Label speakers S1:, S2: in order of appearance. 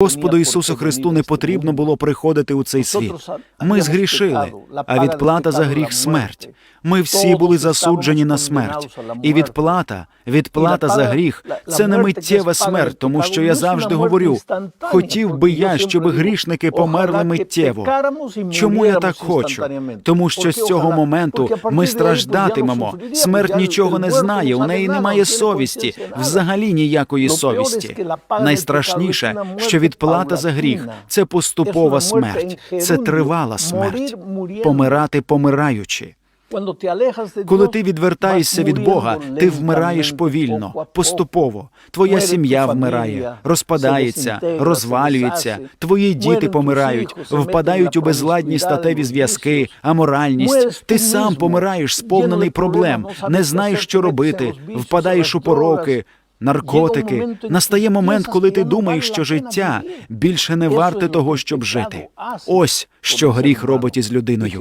S1: Господу Ісусу Христу не потрібно було приходити у цей світ. Ми згрішили, а відплата за гріх смерть. Ми всі були засуджені на смерть. І відплата, відплата за гріх це не миттєва смерть, тому що я завжди говорю: хотів би я, щоб грішники померли миттєво. Чому я так хочу? Тому що з цього моменту ми страждатимемо. Смерть нічого не знає, у неї немає совісті, взагалі ніякої совісті. Найстрашніше, що відплата за гріх це поступова смерть, це тривала смерть, помирати помираючи. Коли ти відвертаєшся від Бога, ти вмираєш повільно, поступово. Твоя сім'я вмирає, розпадається, розвалюється. Твої діти помирають, впадають у безладні статеві зв'язки, аморальність. Ти сам помираєш, сповнений проблем, не знаєш, що робити, впадаєш у пороки. Наркотики настає момент, коли ти думаєш, що життя більше не варте того, щоб жити. Ось що гріх робить із людиною.